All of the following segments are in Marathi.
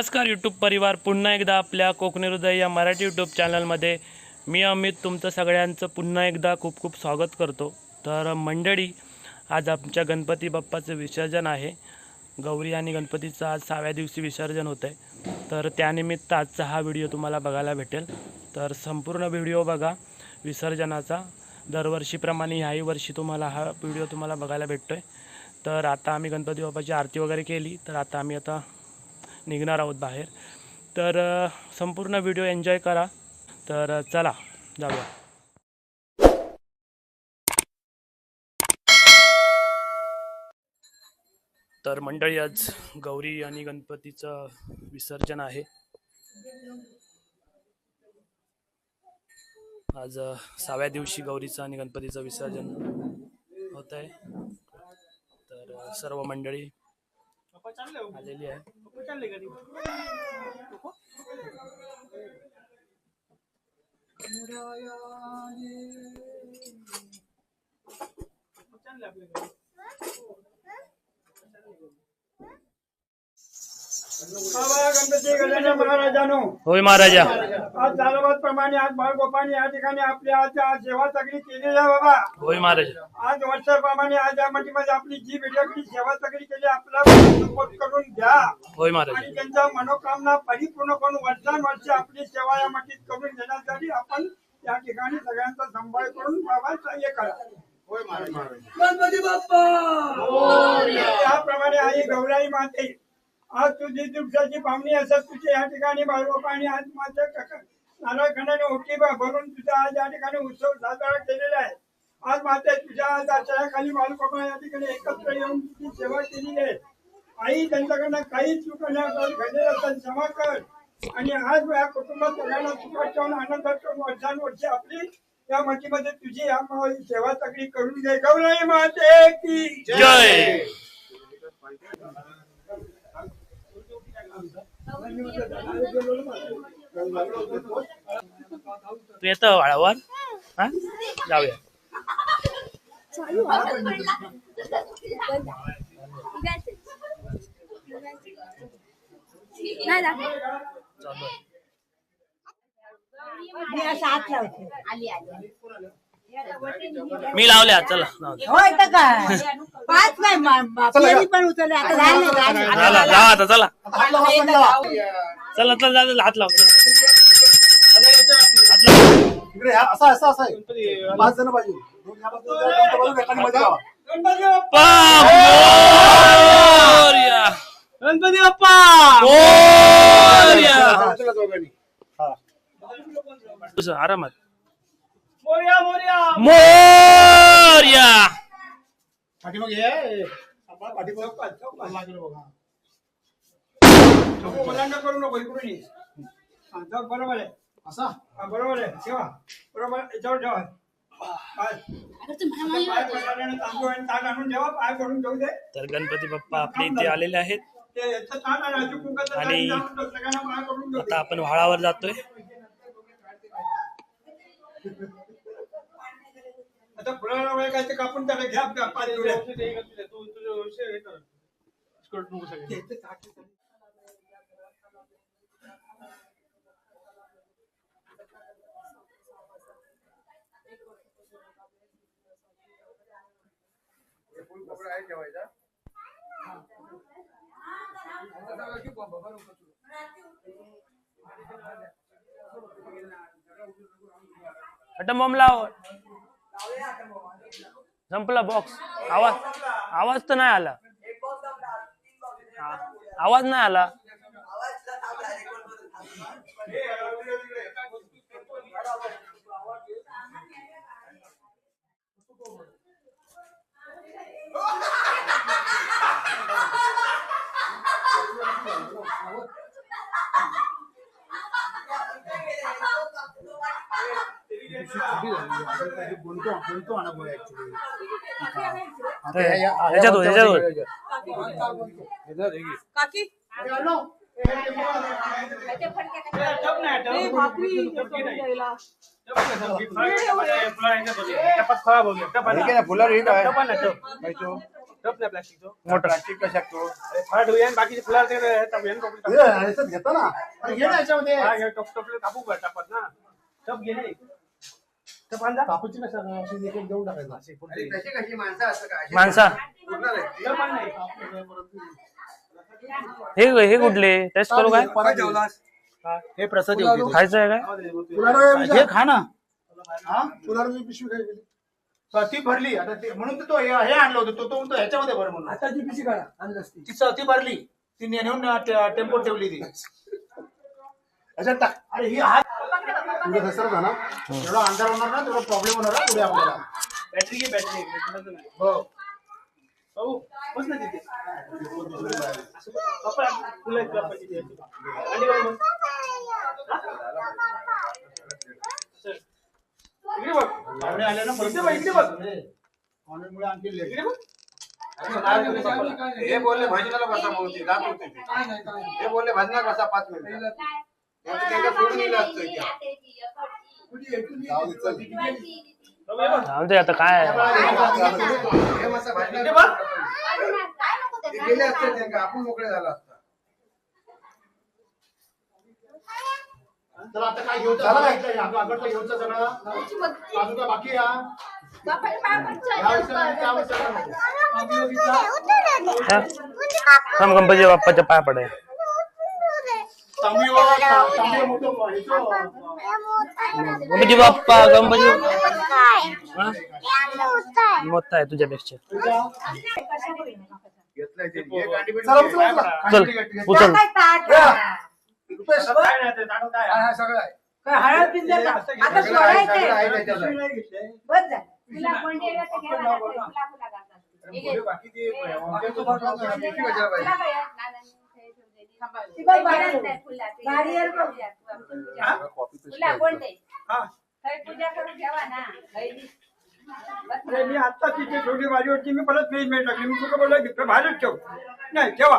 नमस्कार यूट्यूब परिवार. पुन्हा एकदा आपल्या कोकणी हृदय या मराठी यूट्यूब चॅनलमध्ये मी अमित तुमचं सगळ्यांचं पुन्हा एकदा खूप खूप स्वागत करतो. तर मंडळी आज आमच्या गणपती बाप्पाचं विसर्जन आहे. गौरी आणि गणपतीचं आज सहाव्या दिवशी विसर्जन होतं आहे तर त्यानिमित्त आजचा हा व्हिडिओ तुम्हाला बघायला भेटेल. तर संपूर्ण व्हिडिओ बघा विसर्जनाचा. दरवर्षीप्रमाणे ह्याही वर्षी तुम्हाला हा व्हिडिओ तुम्हाला बघायला भेटतो आहे तर आता आम्ही गणपती बाप्पाची आरती वगैरे केली. तर आता आम्ही आता निघणार आहोत बाहेर. तर संपूर्ण व्हिडिओ एन्जॉय करा. तर चला जाऊया. तर मंडळी आज गौरी आणि गणपतीचं विसर्जन आहे. आज सहाव्या दिवशी गौरीचं आणि गणपतीचं विसर्जन होत आहे तर सर्व मंडळी आलेली आहे बाबा गणपती गजानन महाराजांनो होय महाराजा. आज झालाबाद प्रमाणे आज बाळगोपाने या ठिकाणी आपली आज आज सेवा सगळी केलेली आहे बाबा. होय महाराजा. आज वर्षाप्रमाणे आज या मंडळीमध्ये आपली जी वेगळी सेवा सगळी केली आपला सपोर्ट करून घ्या होय महाराजा. आणि त्यांच्या मनोकामना परिपूर्ण करून वर्षानुवर्ष आपली सेवा या मंडळीत करून घेण्यासाठी आपण या ठिकाणी सगळ्यांचा सांभाळ करून बाबा हे करा. गणपती बाप्पा! याप्रमाणे आई गौराई माते आज तुझी दिवसाची पाहुणी असत तुझी या ठिकाणी बाळगोपा आणि आज माझ्या नारळखंडाने ओटी भरून तुझा आज या ठिकाणी उत्सव साजरा केलेला आहे. आज माते तुझ्या आज आचरणाखाली बाळगोपा या ठिकाणी एकत्र येऊन तुझी सेवा केलेली आहे. आई त्यांच्याकडनं काही चूक न घडले असतात क्षमा कर. आणि आज या कुटुंबात सगळ्यांना सुखात ठेवून आनंदात ठेवून वर्षानुवर्षे आपली या मठीमध्ये तुझी या सेवा सगळी करून घे. गौराई माते की जय. तू येतं वाळावर? हा? जाऊया. मी असं हात लावते. मी लावल्या चला लावल्या. होय तर काय पाच नाही मा- मा- पेरी पण उचलले आता झालं झालं. चला लावा आता चला चला चला चला हात लाव चला. हात लाव. इकडे ह्या- असा असा असा आहे पाच जण पाहिजे दोन ह्या बाजूला, दोन त्या बाजूला, एकाने मध्ये लावा. गणपती बाप्पा मोरया. गणपती बाप्पा मोरया. चला दोघांनी. हा. आरामात मोर्या पाठीमागे ये. आपण पाठीमागे. लागलं बघा. नको, ओलांडा करू नको इकडून ये. हा, जाऊ, बरोबर आहे. असा? हा, बरोबर आहे. ठेवा. बरोबर याच्यावर ठेवा पाय पाय पसरल्याने तांदूळ आणि ताट आणून ठेवा. पाय भरून ठेवू दे. तर गणपती बाप्पा आपल्या इथे आलेले आहेत. ते याचं ताट आणि अजून कुंकाचं ताट आणि आणून ठेव, सगळ्यांना पाय दे. आता आपण व्हाळावर जातोय. आता फुलाला वेळ काय ते कापून त्याला घ्या आपल्या पाच जुड्या. आहे ठेवायचा अटम बॉम्ब लाव संपला बॉक्स आवाज आवाज तर नाही आला. आवाज नाही आला. बोलतो बोलतो बोल ऍक्च्युली हो, हो. काकी प्लास्टिक कशा तो बाकीचे फुला ते ना हे घेता ना. अरे घे ना याच्यामध्ये. हा, हे टप टोपले कापू टाकत ना. टप गेले. टप आणला कापूची कशा अशी एक एक देऊन टाकायचा? कशी कशी? माणसं असं नाही हे हे कुठले? टेस्ट करू काय? परत जेवलास? हे. प्रसाद खायचं आहे काय? हे खा ना. तुला पिशवी काय केली तर ती भरली. आता ते म्हणून तर तो हे हे आणलं होतं. तो तो म्हणतो ह्याच्यामध्ये भर म्हणून. आता ती काढा आणली असती. ती ती भरली. ती नेऊन टेम्पो ठेवली ती. टाक. अरे ही हात तुझं घसरत ना एवढा अंधार होणार ना तेवढा प्रॉब्लेम होणार ना पुढे आपल्याला. बॅटरी घे बॅटरी हो. हो बस ना तिथे. असं बघ. कपडा, फुलं आहेत का पाहिजे ते? आणि बघ मग. चल. इकडे बघ. पाहुणे आले ना इकडे बघ इकडे बघ. पाण्यामुळे आणखी लेट इकडे बघ. हे बोलले भाजीला बसा बोलते? जात होते ते. हे बोलले भाजणार बसा पाच मिनिटं? जाऊ दे, आता काय. हे. ते आपण मोकळे झाला असता. तर आता काय आकडचं सगळं अजून काय बाकी या. गणपती बाप्पाच्या पाय पडाय गणपती बाप्पा गणपती हा? मोठा आहे तुझ्यापेक्षा. हे चला, उचला, उचला. नाही? हा. नाही. बस अरे मी आता तिथे छोटी भाजीवरती मी परत फ्रीजमध्ये टाकली. मी तुला बोलला की बाहेरच ठेव. नाही ठेवा.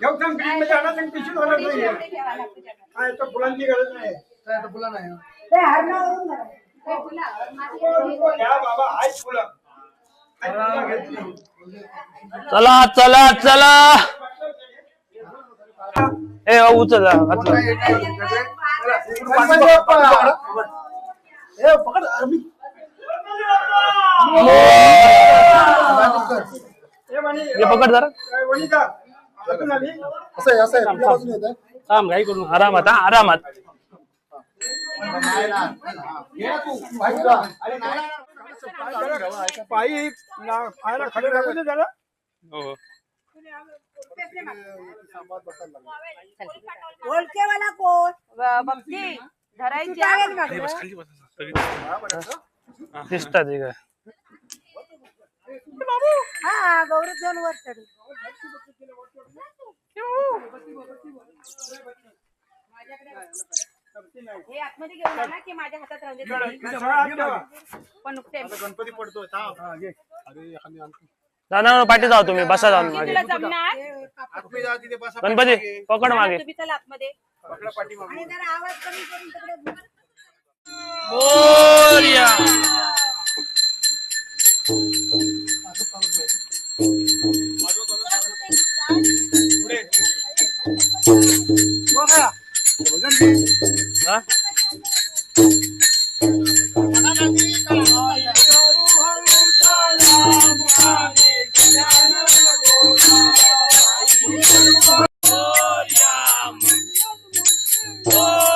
घेऊ सांग फ्रीजमध्ये आणा सांग पिशवी घालत नाही काय तर फुलांची गरज नाही. काय आता फुलं नाही ते हरणावरून धरा. घ्या बाबा आहेत फुलं. आहेत फुलं घेतली. चला चला चला. ए उचल हे हे पकड जरा असं आहे असं थांब घाई करून आरामात हा आरामात? पायी ना- पायाला खडे लागू दे जरा ओळखेवाला कोण बघती धरायची चालेल का गं? दिसतात हे. काय हा गौरव दोन वर चढ. हे आतमध्ये घेऊन जा ना की माझ्या हातात राहू दे. तुम्ही. सगळं आत ठेवा. पण नुकते. गणपती पडतोय थांब. ना पाठी जाऊ तुम्ही बसा जाऊन मागे. तुला जमणार? आतमध्ये जा तिथे बसा गणपती पकड मागे. तुम्ही चला आतमध्ये. पकडा पाठीमागे. आणि जरा आवाज कमी करून तिकडे हा? Oh, yeah. Oh,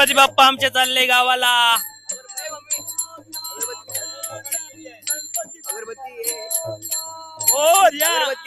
Ganpati Bappa आमचे चालले गावाला मोरया तुमच्याकडे.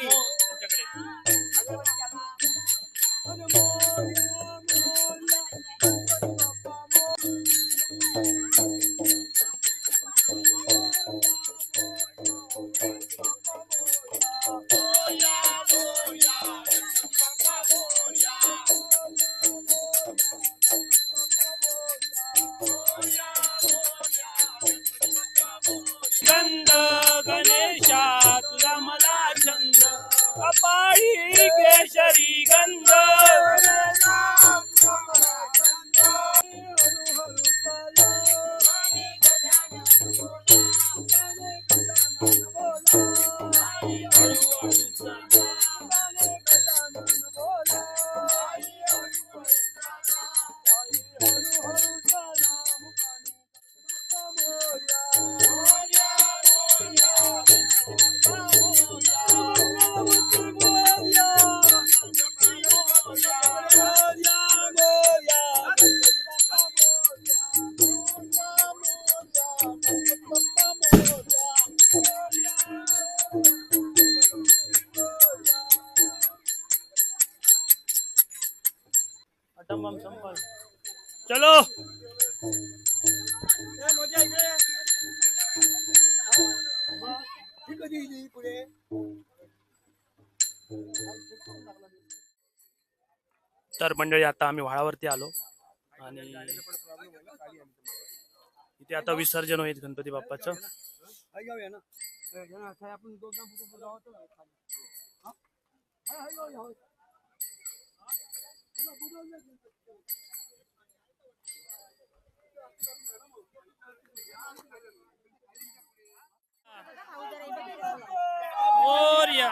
तर मंडळी आता आम्ही व्हाळावरती आलो. आणि इथे आता विसर्जन होईल गणपती बाप्पाचं. मोरया.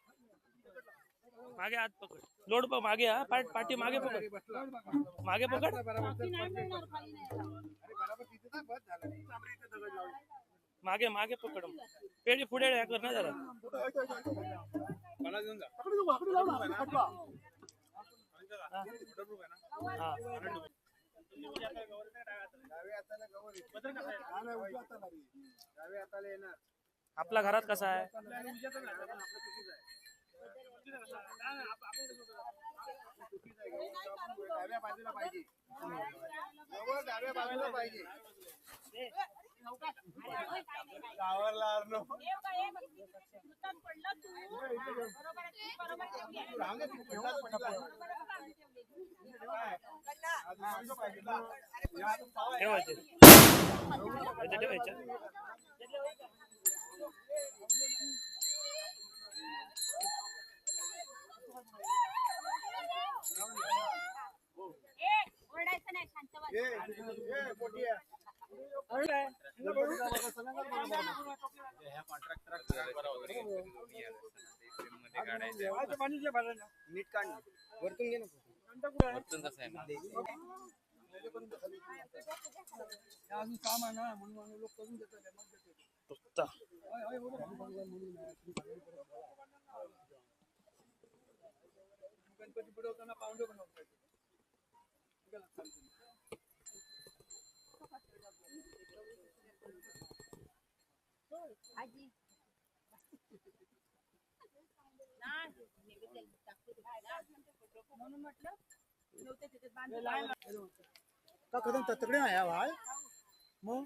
मागे हात पकड. लोड मागे, हा मागे पकड. मागे पकड. मागे मागे पकड. हे ना जरा. हा. घरात कसा आहे? डाव्या बाजूला पाहिजे जवळ डाव्या बाजूला पाहिजे नीट काढ वरतून घे ना. वरतून कसं आहे. अजून काम आहे ना म्हणून लोक करून देतात काढ ना. वरतून घे ना नुसता गणपती बुडवताना पावलं बनवतात का कदम तत्कडे नाही हा भाय मग?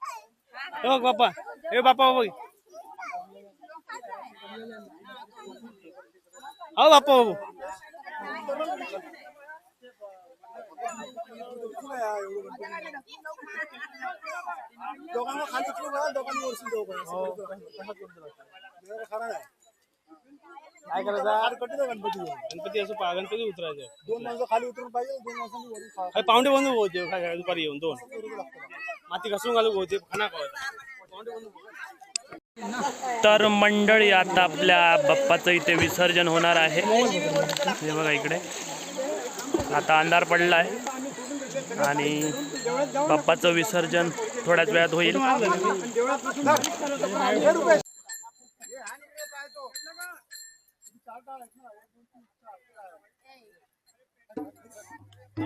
हो बाप्पा बाबू दोघांना खाली उतरू बघा दोघांनी वरती जाऊ बघा. जरा खरा आहे. काय करायचं? हात कटी द्या गणपती. गणपती असं पा- गणपती उतरायचं. दोन माणसं खाली उतरून पाहिजे दोन माणसांनी वरून खा- काय पावणे बंद होते काय दुपारी येऊन दोन. माती घासून घालू होते खाना तर मंडळी आता आपल्या बाप्पाचं इथे विसर्जन होणार आहे. हे बघा इकडे. आता अंधार पडला आहे. आणि बाप्पाचं विसर्जन थोड्याच वेळात होईल. हे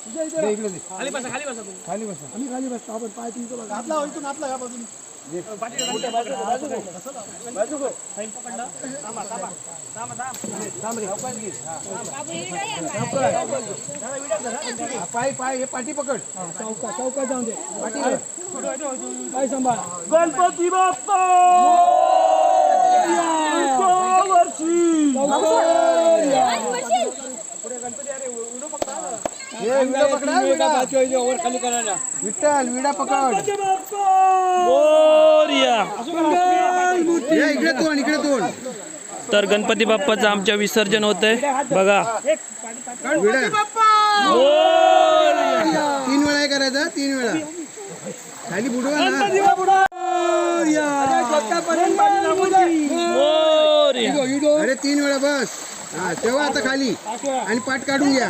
खाली बसा खाली बसा तुम्ही. खाली बसा. आम्ही खाली बसतो आपण पाय तुमचं बघा. आपला हो, इथून आपला या बाजूने. पाय पाय हे पाठी पकड. चौका चौका जाऊन दे. पाठी पाय सांभाळ. गणपती बाप्पा! वर्षी विठ्ठल विडा पकड. इकडे तोंड इकडे तोंड. तर गणपती बाप्पाचं आमच्या विसर्जन होतंय. बघा. तीन वेळा हे करायचं तीन वेळा. खाली बुडवा. अरे तीन वेळा बस. हा तेव्हा आता खाली. आणि पाठ काढून घ्या.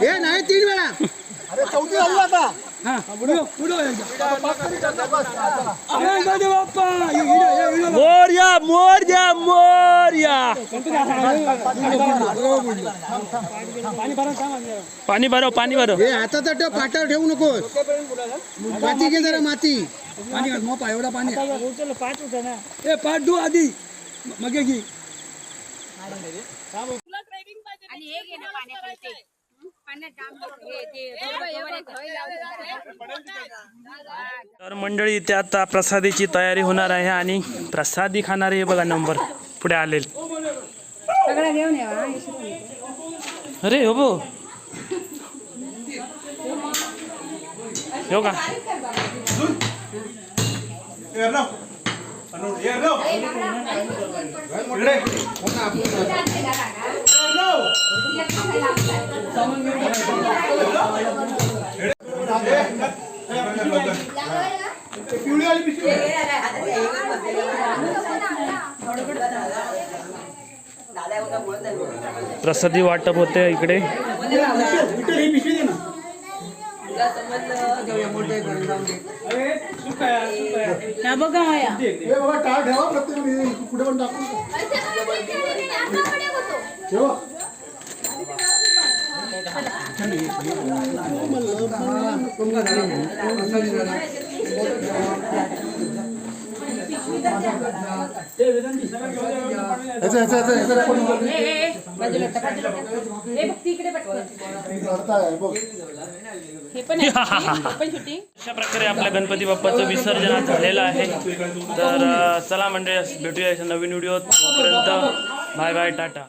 हे नाही तीन वेळा. अरे चौथी झाली आता. मोरया मोरया मोरया. पाणी भरव पाणी भरव. हे हाताचा ठेव पाटावर ठेवू नकोस. माती घे जरा माती. पाणी घाल मग एवढा पाणी. ए पाठ दू आधी. मग घे. आणि हे ना. पाण्यात हे तर मंडळी इथे आता प्रसादीची तयारी होणार आहे आणि प्रसादी खाणारे हे बघा नंबर पुढे आले अरे हो बो हो का? पिवळी आली पिशवी प्रसादी वाटप होते इकडे. विठ्ठल, ही पिशवी दे ना. हा बघा माया हे बाबा टाळ ठेवा प्रत्येक वेळी कुठे पण टाकू. ठेवा. रेकॉर्डिंग कर. करताय, बघ. अशा प्रकारे आपल्या गणपती बाप्पाचं विसर्जन आज झालेलं आहे. तर अ, चला म्हणजे भेटूया अशा नवीन व्हिडिओ तोपर्यंत बाय बाय टाटा.